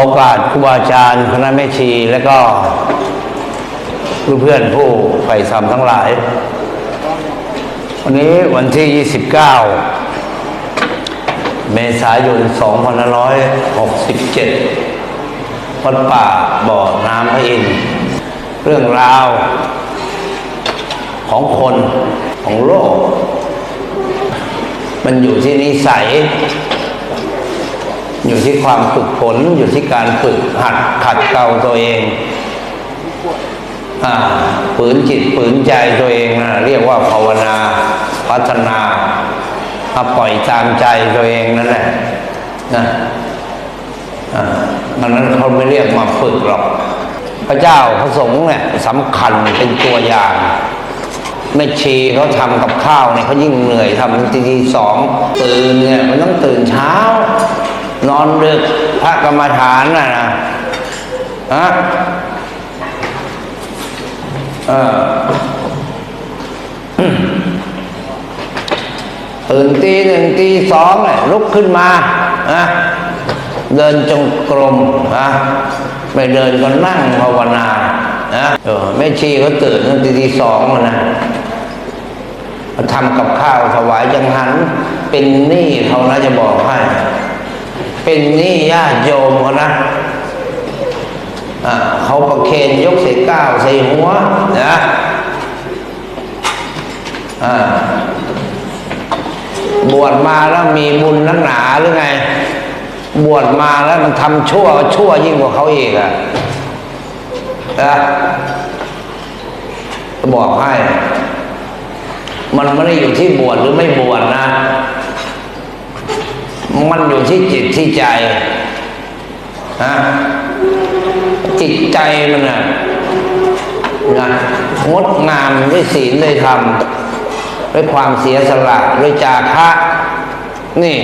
โอกาสครูบาอาจารย์คณะแม่ชีและก็เพื่อนผู้ใฝ่ธรรมทั้งหลาย วันนี้วันที่ 29 เมษายน 2567 วัดป่าบ่อน้ำพระอินทร์เรื่องราว ของคนของโลก มันอยู่ที่นิสัย อยู่ที่ความฝึกฝนอยู่ที่การฝึกหัดขัดเกลาตัวเองอ่าฝืนจิตฝืนใจตัวเองนะเรียกว่าภาวนาพัฒนามาปล่อยตามใจตัวเองนั่นแหละนะอ่ามันนั้นเขาไม่เรียกมาฝึกหรอก พระเจ้าพระสงฆ์เนี่ยสำคัญเป็นตัวอย่างแม่ชีเขาทำกับข้าวเนี่ยเขายิ่งเหนื่อยทำทีทีสองตื่นเนี่ยมันต้องตื่นเช้า นอนดึกพระกรรมฐานน่ะนะฮะเออตื่นตีหนึ่งตีสองเนี่ยลุกขึ้นมานะเดินจงกรมนะไม่เดินก็นั่งภาวนานะเออแม่ชีเขาตื่นตั้งแต่ตีสองอะนะทำกับข้าวถวายจังหัน เป็นหนี้เขานะจะบอกให้ เป็นนี้ญาติโยมเขานะเขาประเคนยกใส่ก้าวใส่หัวนะบวชมาแล้วมีบุญนักหนาหรือไง บวชมาแล้วมันทำชั่วชั่วยิ่งกว่าเขาอีกอะนะบอกให้ มันไม่ได้อยู่ที่บวชหรือไม่บวชนะ มันอยู่ที่จิตที่ใจนะจิตใจมันนะนะงดงามด้วยศีลด้วยธรรมด้วยความเสียสละด้วยจาคะนี่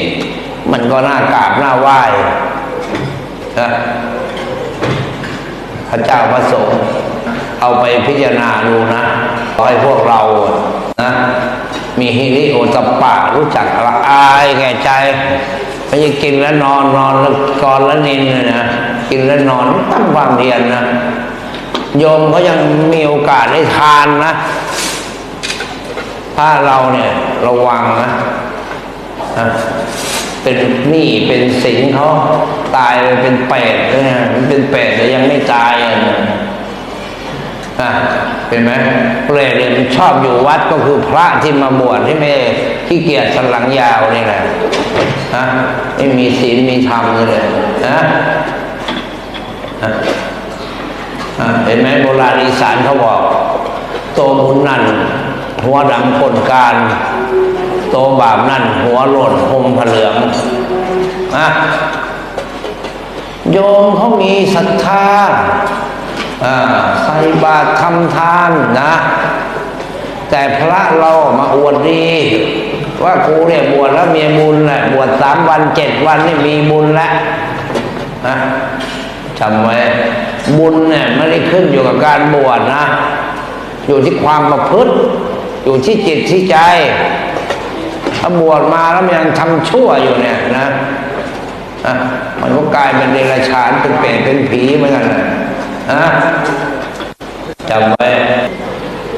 มันก็น่ากราบน่าไหว้นะพระเจ้าพระสงฆ์เอาไปพิจารณาดูนะขอให้พวกเรานะมีฮิริโอตปปะรู้จักละอายแก่ใจ ไม่ใช่กินแล้วนอนนอนแล้วกอนแล้วนินเลยนะกินแล้วนอนตั้งความเพียรนะโยมเขายังมีโอกาสได้ทานนะถ้าเราเนี่ยระวังนะนะเป็นหนี้เป็นสินเขาตายไปเป็นเปรตเลยนะเป็นเปรตแต่ยังไม่ตายอะ อะเป็นไหมเปรตเนี่ยนชอบอยู่วัดก็คือพระที่มาบวชที่ไม่ขี้เกียจสันหลังยาวนี่แหละฮะไม่มีศีลมีธรรมเลยนะอะอะเห็นไหมโบราณอีสานเขาบอก โตบุญนั่น หัวดำคนการ โตบาปนั่น หัวหล่นหมผเหลืองนะโยมเขามีศรัทธา ใส่บาตรทำทานนะ แต่พระเรามาอวดดี ว่ากูเนี่ยบวชแล้วมีบุญแหละบวชสามวันเจ็ดวันนี่มีบุญแล้วนะจำไว้บุญเนี่ยไม่ได้ขึ้นอยู่กับการบวชนะ อยู่ที่ความประพฤติ อยู่ที่จิตที่ใจ ถ้าบวชมาแล้วมันยังทำชั่วอยู่เนี่ยนะอะมันก็กลายเป็นเดรัจฉานเป็นเปรตเป็นผีเหมือนกันนะ นะจำไว้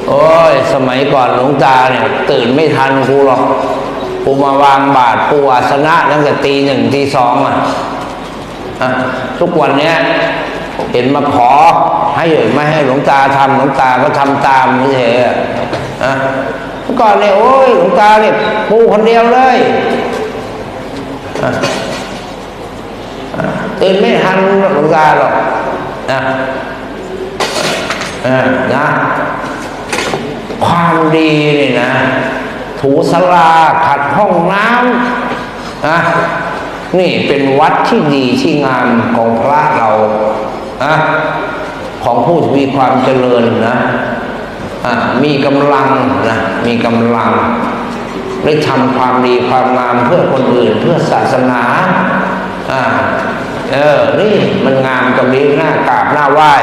โอ้ย สมัยก่อนหลวงตาเนี่ย ตื่นไม่ทันกูหรอกกูมาวางบาตรปูอาสนะตั้งแต่ตีหนึ่งตีสองอะทุกวันเนี้ยเห็นมาขอ ให้ไม่ให้หลวงตาทำหลวงตาก็ทำตามไม่ใช่เหรออะก่อนเนี่ยโอ้ยหลวงตาเนี่ยปูคนเดียวเลยอะอะตื่นไม่ทันหลวงตาหรอก นะนะ ความดีนี่นะ ถูสลาขัดห้องน้ำนะนี่เป็นวัดที่ดีที่งามของพระเรานะของผู้ที่มีความเจริญนะอะมีกำลังนะมีกำลังได้ทำความดีความงามเพื่อคนอื่น เพื่อศาสนาเออ นี่มันงามตรงนี้หน้ากราบหน้า ไหว้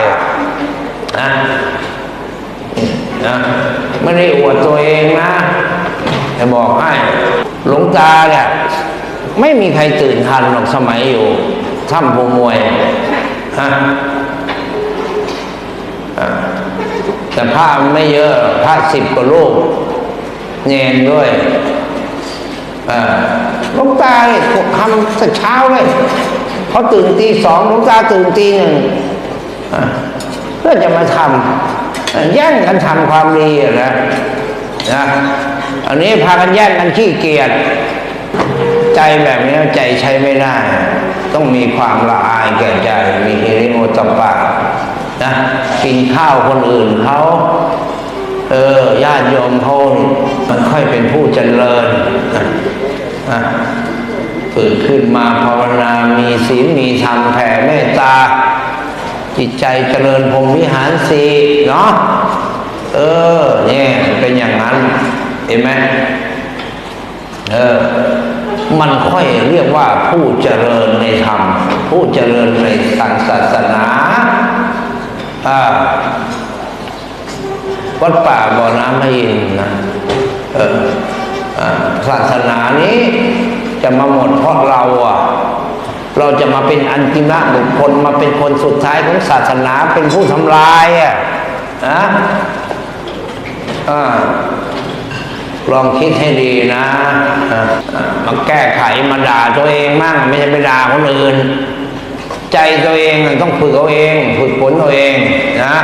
นะนะไม่ได้อวดตัวเองนะจะบอกให้หลวงตาเนี่ยไม่มีใครตื่นทันหรอกสมัยอยู่ถ้ำพงมวยฮะแต่ผ้าไม่เยอะผ้าสิบกว่าลูกเนนด้วยหลูกตาเนี่ยทำสักเช้าเลยเขาตื่นตีสองหลูกตาตื่นตีหนึ่ง จะมาทำแย่งกันทำความดีนะนะอันนี้พากันแย่งกันขี้เกียจใจแบบนี้ใจใช้ไม่ได้ ต้องมีความละอายแก่ใจ มีฮิริโอตปะนะกินข้าวคนอื่นเขาเออญาติโยมเขามันค่อยเป็นผู้เจริญนะฝืนขึ้นมาภาวนา มีศีลมีธรรมแผ่เมตตา จิตใจเจริญพรมวิหารสีเนาะเออเนี่ยเป็นอย่างนั้นเห็นไหมเออมันค่อยเรียกว่าผู้เจริญในธรรม ผู้เจริญในทางศาสนาอ่าวัดป่าบ่อน้ำพระอินนะเออศาสนานี้จะมาหมดเพราะเราอะ เราจะมาเป็นอันติมะบุคคลมาเป็นคนสุดท้ายของศาสนาเป็นผู้ทำลายอะนะอลองคิดให้ดีนะะะมาแก้ไขมาด่าตัวเองมั่งไม่ใช่ไปด่าคนอื่น ใจตัวเองต้องฝึกเอาเองฝึกฝนตัวเองนะ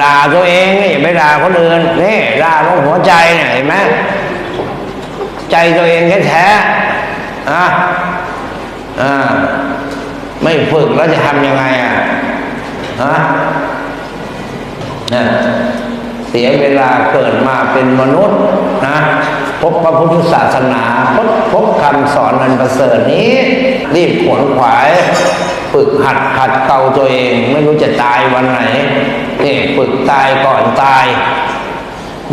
ด่าตัวเองนี่อย่าไปด่าคนอื่นนี่ด่าลงหัวใจเนี่ยเห็นไหมใจตัวเองแท้ๆนะ อ่าไม่ฝึกแล้วจะทำยังไงอะฮะนะเสียเวลาเกิดมาเป็นมนุษย์นะพบพระพุทธศาสนาพบพบคำสอนอันประเสริฐนี้ รีบขวนขวายฝึกหัดขัดเกาตัวเอง ไม่รู้จะตายวันไหนนี่ฝึกตายก่อนตาย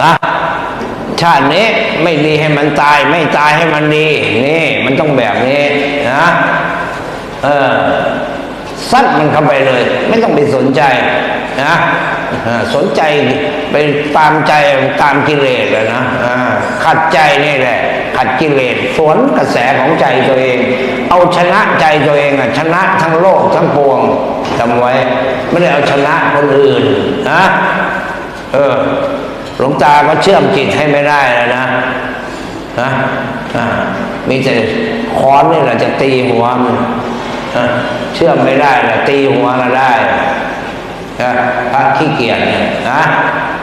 นะ ชาตินี้ไม่ดีให้มันตาย ไม่ตายให้มันดีนี่มันต้องแบบนี้นะเออซัดมันเข้าไปเลย ไม่ต้องไปสนใจนะสนใจไปตามใจตามกิเลสเลยนะขัดใจนี่แหละ ขัดกิเลสสวนกระแสของใจตัวเอง เอาชนะใจตัวเองอะชนะทั้งโลกทั้งปวงจำไว้ ไม่ได้เอาชนะคนอื่นนะเออ หลวงตาก็เชื่อมจิตให้ไม่ได้แล้วนะนะมีแต่ค้อนนี่แหละจะตีหัวมันเชื่อมไม่ได้นะตีหัวเราได้นะพระขี้เกียจเนี่ยนะ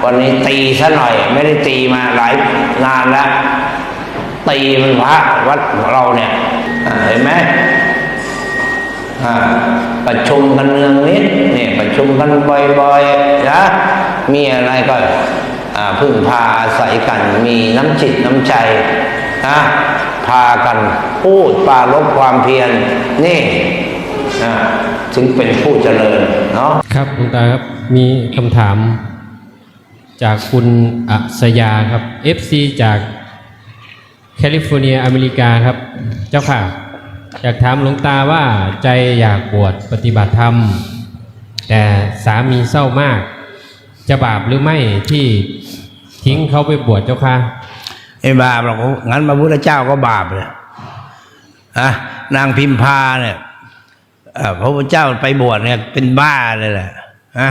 วันนี้ตีซะหน่อย ไม่ได้ตีมาหลายนานแล้วตีมันพระวัดของเราเนี่ยเห็นไหมประชุมกันเนืองนิดนี่ยประชุมกันบ่อยๆนะมีอะไรก็ พึ่งพาอาศัยกันมีน้ำจิตน้ำใจนะพากันพูดปราลบความเพียรนี่นะถึงเป็นผู้เจริญเนาะครับคุณตาครับมีคำถามจากคุณอัศยาครับ FC จากแคลิฟอร์เนียอเมริกาครับ เจ้าค่ะ อยากถามหลวงตาว่าใจอยากบวชปฏิบัติธรรม แต่สามีเศร้ามาก จะบาปหรือไม่ที่ ทิ้งเขาไปบวชเจ้าค่ะไม่บาปหรอกงั้นพระพุทธเจ้าก็บาปเลยอะนางพิมพาเนี่ยพระพุทธเจ้าไปบวชเนี่ย เป็นบ้าเลยแหละอะ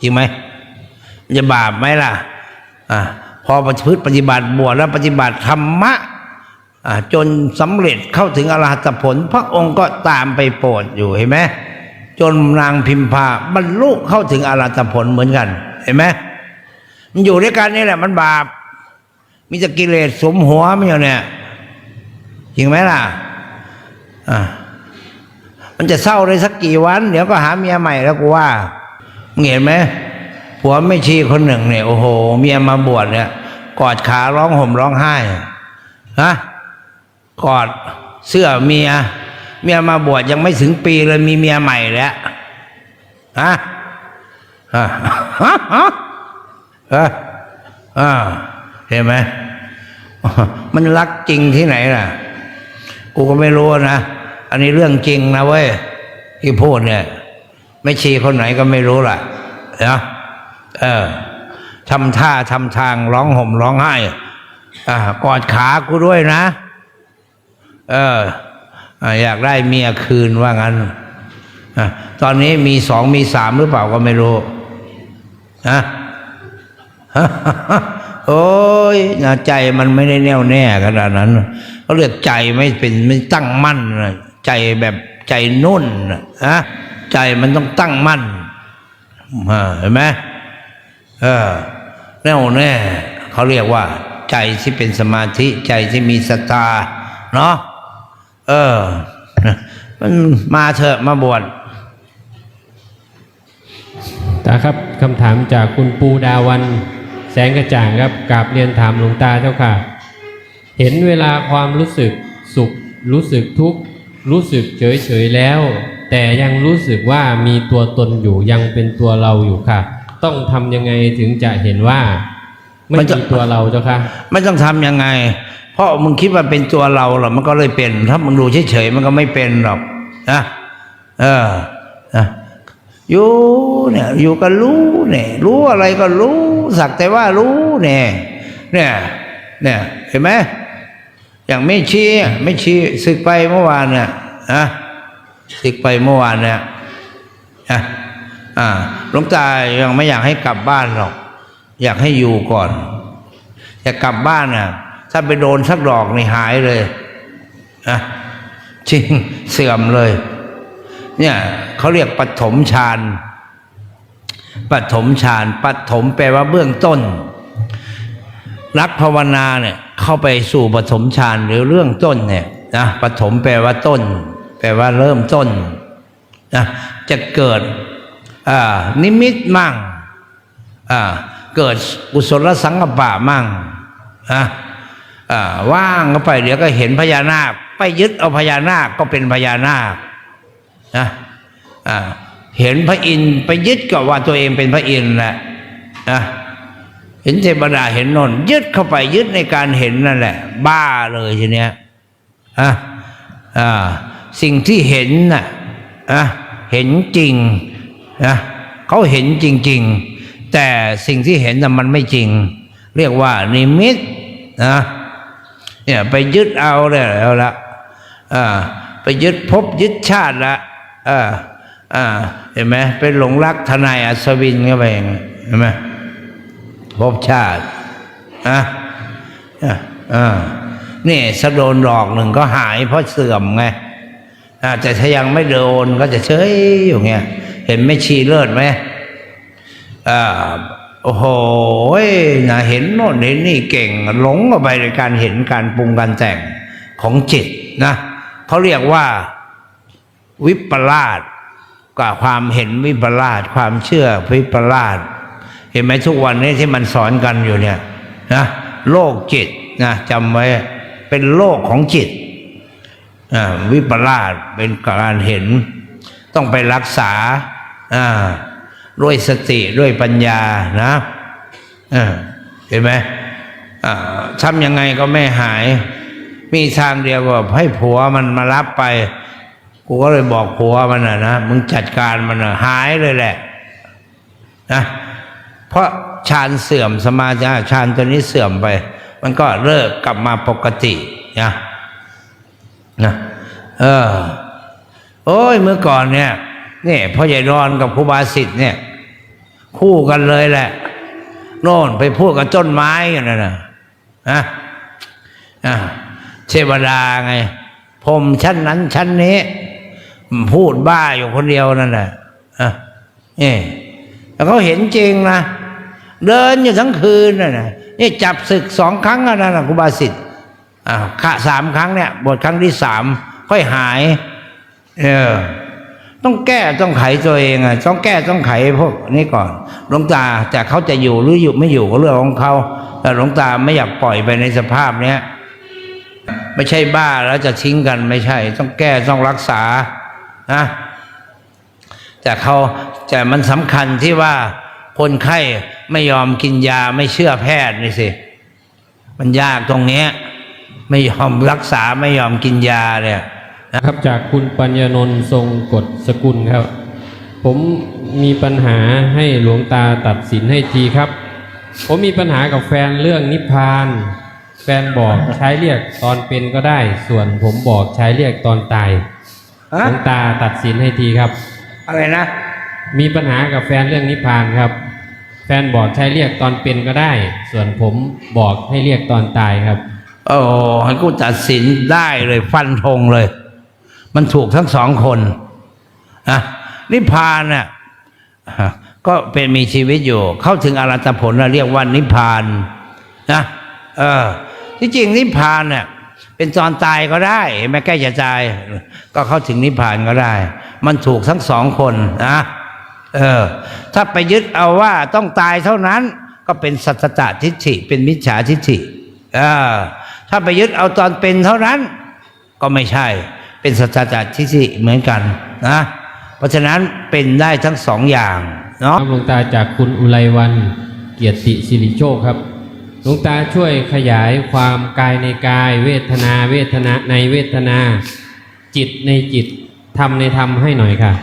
จริงไหมจะบาปไหมล่ะ อะพอปฏิพฤติปฏิบัติบวชแล้วปฏิบัติธรรมะอะจนสำเร็จเข้าถึงอรหัตผล พระองค์ก็ตามไปโปรดอยู่เห็นไหมจนนางพิมพาบรรลุเข้าถึงอรหัตผลเหมือนกัน เห็นไหม มันอยู่ด้วยกันนี่แหละ มันบาป มีแต่กิเลสสมหัวไม่เอาเนี่ยจริงไหมล่ะ อ่ามันจะเศร้าเลยสักกี่วัน เดี๋ยวก็หาเมียใหม่แล้วกูว่าเห็นไหมผัวไม่ชีคนหนึ่งเนี่ยโอ้โห เมียมาบวชเนี่ย กอดขาร้องห่มร้องไห้ฮะกอดเสื้อเมีย เมียมาบวชยังไม่ถึงปีเลยมีเมียใหม่แล้วฮะฮะฮะ ฮะฮะอ่าเห็นไหมมันรักจริงที่ไหนล่ะ กูก็ไม่รู้นะ อันนี้เรื่องจริงนะเว้ยที่พูดเนี่ย ไม่ชีคนไหนก็ไม่รู้ล่ะนะเออทำท่าทำทางร้องห่มร้องไห้อ่ากอดขากูด้วยนะ เอออยากได้เมียคืนว่างั้นอ่ตอนนี้มีสองมีสามหรือเปล่าก็ไม่รู้นะ โอ้ยนะใจมันไม่ได้แน่วแน่ขนาดนั้นเขาเรียกใจไม่เป็นไม่ตั้งมั่นนะใจแบบใจนุ่นนะนะใจมันต้องตั้งมั่นอ่าเห็นไหมเออแน่วแน่เขาเรียกว่า ใจที่เป็นสมาธิ ใจที่มีศรัทธาเนาะเออ มันมาเถอะมาบวชตาครับคำถามจากคุณปูดาวัน แสงกระจ่างครับกราบเรียนถามหลวงตาเจ้าค่ะ เห็นเวลาความรู้สึกสุข รู้สึกทุกข์ รู้สึกเฉยเฉยๆแล้ว แต่ยังรู้สึกว่ามีตัวตนอยู่ยังเป็นตัวเราอยู่ค่ะ ต้องทำยังไงถึงจะเห็นว่า ไม่มันจะมีตัวเราเจ้าค่ะ ไม่ต้องทำยังไง เพราะมึงคิดว่าเป็นตัวเราหรอกมันก็เลยเป็น ถ้ามึงดูเฉยๆมันก็ไม่เป็นหรอกนะเออนะอยู่เนี่ยอยู่ก็รู้เนี่ยรู้อะไรก็รู้ สักแต่ว่ารู้เนี่ยเนี่ยเนี่ยเห็นไหมอย่างไม่ชี้อะไม่ชี้ศึกไปเมื่อวานเนี่ยนะศึกไปเมื่อวานเนี่ยนะอ่าหลวงตายังไม่อยากให้กลับบ้านหรอก อยากให้อยู่ก่อนจะกลับบ้านน่ะ ถ้าไปโดนสักดอกนี่หายเลยนะจริงเสื่อมเลย เนี่ยเขาเรียกปฐมฌาน ปฐมฌานปฐมแปลว่าเบื้องต้นนักภาวนาเนี่ยเข้าไปสู่ปฐมฌานหรือเรื่องต้นเนี่ยนะปฐมแปลว่าต้น แปลว่าเริ่มต้นนะจะเกิดนิมิตมั่งเกิดกุศลสังกปะมั่งอะอ่าว่างก็ไปเดี๋ยวก็เห็นพญานาค ไปยึดเอาพญานาคก็เป็นพญานาคนะอ่า เห็นพระอินทร์ไปยึดกับว่าตัวเองเป็นพระอินทร์แหละนะเห็นเทวดาเห็นนนยึดเข้าไปยึดในการเห็นนั่นแหละ บ้าเลยทีเนี้ยอะอ่าสิ่งที่เห็นน่ะอะเห็นจริงนะเขาเห็นจริง ๆ แต่สิ่งที่เห็นน่ะมันไม่จริง เรียกว่านิมิตนะเนี่ยไปยึดเอาเลยเอาละอ่าไปยึดภพยึดชาติละอ่า อ่าเห็นไหมไปหลงรักทนายอัศวินเข้าไปองเห็นไหมภพชาติอะอะอ่านี่สะโดนดอกหนึ่งก็หายเพราะเสื่อมไงอ่าแต่ถ้ายังไม่โดนก็จะเฉยอยู่เงี้ยเห็นไม่ชีเลิศไหมอ่าโอ้โหนะเห็นโน่นเห็นนี่เก่งหลงเข้าไปในการเห็นการปรุงการแต่งของจิตนะเขาเรียกว่าวิปลาส กับความเห็นวิปลาสความเชื่อวิปลาสเห็นไหมทุกวันนี้ที่มันสอนกันอยู่เนี่ยนะโลกจิตนะจำไว้เป็นโลกของจิตวิปลาสเป็นการเห็น ต้องไปรักษาด้วยสติด้วยปัญญานะเออเห็นไหมทำยังไงก็ไม่หาย มีทางเดียวว่าให้ผัวมันมารับไป กูก็เลยบอกผัวมันนะนะมึงจัดการมันนะหายเลยแหละนะเพราะฌานเสื่อมสมาธิฌานตัวนี้เสื่อมไป มันก็เลิกกลับมาปกตินะนะเออ โอ้ยเมื่อก่อนเนี่ยนี่พ่อใหญ่รอนกับครูบาสิทธิ์เนี่ย คู่กันเลยแหละ โน่นไปพูดกับต้นไม้กันนะนะนะอะเทวดาไง ผมชั้นนั้นชั้นนี้ พูดบ้าอยู่คนเดียวนั่นแหละอะนี่แล้วเขาเห็นจริงนะเดินอยู่ทั้งคืนน่ะนะนี่จับศึกสองครั้งแล้วนะครูบาสิทธิ์อ่าขะสามครั้งเนี่ยบทครั้งที่สามค่อยหาย เออ ต้องแก้ต้องไขตัวเองอะต้องแก้ต้องไขพวกนี้ก่อนหลวงตาแต่เขาจะอยู่หรืออยู่ไม่อยู่ก็เรื่องของเขาแต่หลวงตาไม่อยากปล่อยไปในสภาพเนี้ยไม่ใช่บ้าแล้วจะทิ้งกันไม่ใช่ ต้องแก้ต้องรักษา นะแต่เขาแต่มันสำคัญที่ว่าคนไข้ไม่ยอมกินยาไม่เชื่อแพทย์นี่สิ มันยากตรงเนี้ย ไม่ยอมรักษาไม่ยอมกินยาเนี่ยนะครับ จากคุณปัญญานนท์ทรงกฎสกุลครับ ผมมีปัญหาให้หลวงตาตัดสินให้ทีครับ ผมมีปัญหากับแฟนเรื่องนิพพาน แฟนบอกใช้เรียกตอนเป็นก็ได้ ส่วนผมบอกใช้เรียกตอนตาย หลวงตาตัดสินให้ทีครับ อะไรนะ มีปัญหากับแฟนเรื่องนิพพานครับ แฟนบอกใช้เรียกตอนเป็นก็ได้ ส่วนผมบอกให้เรียกตอนตายครับ โอ้ให้กูตัดสินได้เลยฟันธงเลย มันถูกทั้งสองคนนะนิพพานน่ะฮะก็เป็นมีชีวิตอยู่ เข้าถึงอรัตผลเราเรียกว่านิพพานนะเออที่จริงนิพพานเนี่ย เป็นตอนตายก็ได้ไม่ใกล้จะตาย ก็เข้าถึงนิพพานก็ได้ มันถูกทั้งสองคนนะเออ ถ้าไปยึดเอาว่าต้องตายเท่านั้น ก็เป็นสัตตะทิฏฐิ เป็นมิจฉาทิฏฐิเออถ้าไปยึดเอาตอนเป็นเท่านั้น ก็ไม่ใช่ เป็นสัจจะทิฏฐิเหมือนกันนะเพราะฉะนั้นเป็นได้ทั้งสองอย่างเนาะครับหลวงตาจากคุณอุไรวันเกียรติสิริโชคครับ ลวงตาช่วยขยายความกายในกาย เวทนา เวทนาในเวทนา จิตในจิตธรรมในธรรมให้หน่อยค่ะ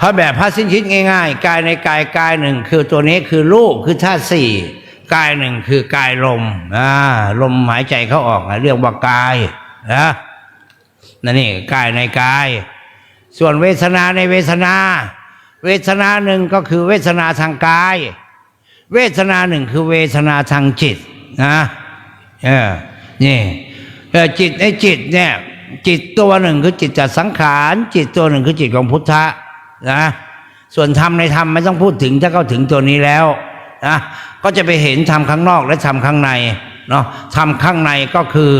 ถ้าแบบพระสิ้นคิดง่าย ๆ กายในกายกายหนึ่งคือตัวนี้คือรูปคือธาตุสี่กายหนึ่งคือกายลมอ่าลมหายใจเข้าออกอะเรียกว่ากายนะนั่นนี่กายในกาย ส่วนเวทนาในเวทนา เวทนาหนึ่งก็คือเวทนาทางกาย เวทนาหนึ่งคือเวทนาทางจิตนะเออนี่เออจิตในจิตเนี่ยจิตตัวหนึ่งคือจิตจัดสังขาร จิตตัวหนึ่งคือจิตของพุทธะนะส่วนธรรมในธรรมไม่ต้องพูดถึงถ้าเข้าถึงตัวนี้แล้วนะก็จะไปเห็นธรรมข้างนอกและธรรมข้างในเนาะธรรมข้างในก็คือ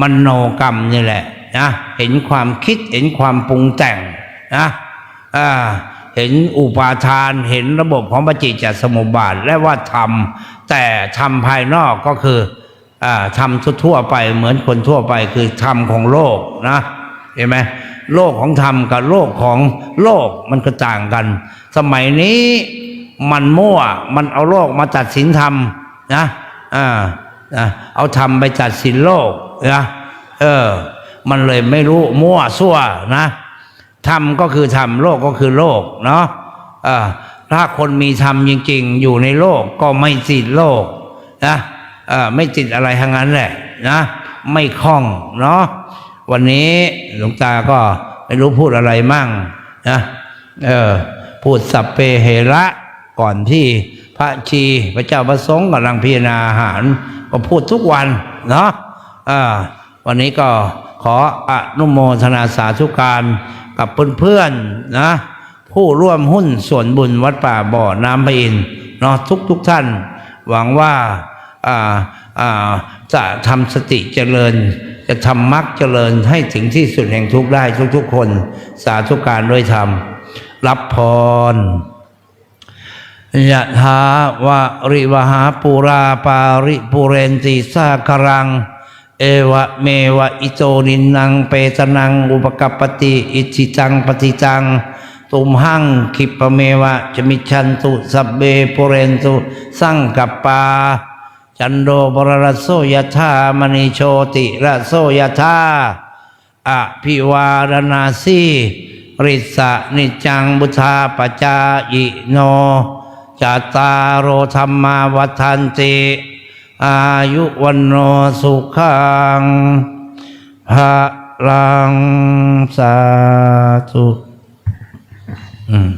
มโนกรรมนี่แหละนะเห็นความคิดเห็นความปรุงแต่งนะอ่า เห็นอุปาทานเห็นระบบของปฏิจจสมุปบาทและว่าธรรมแต่ธรรมภายนอกก็คือธรรมทั่วไปเหมือนคนทั่วไปคือธรรมของโลกนะเห็นไหมโลกของธรรมกับโลกของโลกมันก็ต่างกัน สมัยนี้มันมั่วมันเอาโลกมาตัดสินธรรมนะอ่านะเอาธรรมไปตัดสินโลกนะเออ มันเลยไม่รู้มั่วซั่วนะ ธรรมก็คือธรรมโลกก็คือโลกเนาะถ้าคนมีธรรมจริง ๆ อยู่ในโลกก็ไม่ติดโลกนะไม่ติดอะไรทั้งนั้นแหละนะไม่คล้องเนาะวันนี้หลวงตาก็ไม่รู้พูดอะไรมั่งนะเออพูดสัพเพเหระก่อนที่พระชีพระเจ้าประสงค์กำลังพิจารณาอาหาร ก็พูดทุกวันเนาะวันนี้ก็ขออนุโมทนาสาธุการ กับเพื่อนๆนะ ผู้ร่วมหุ้นส่วนบุญวัดป่าบ่อน้ำพระอินเนาะทุกทุกท่าน หวังว่าจะทำสติเจริญ จะทำมรรคเจริญให้ถึงที่สุดแห่งทุกได้ทุกๆคน สาธุการด้วยธรรม รับพรยะถาวะริวหาปูราปาริปุเรนติสาครัง เอวะเมวะอิโตนินังเปตนังอุปกัปปติอิจิตังปฏิจังตุมหังคิปะเมวะจมิชันตุสัพเบปุเรนตุสังกัปปา จันโดบรรโสยธามณีโชติระโสยธาอภิวารณาสีริสะนิจังบุธาปจายิโนจัตตารโอธรรมาวัฏันติ อายุวันโนสุขังพระลังสาธุอืม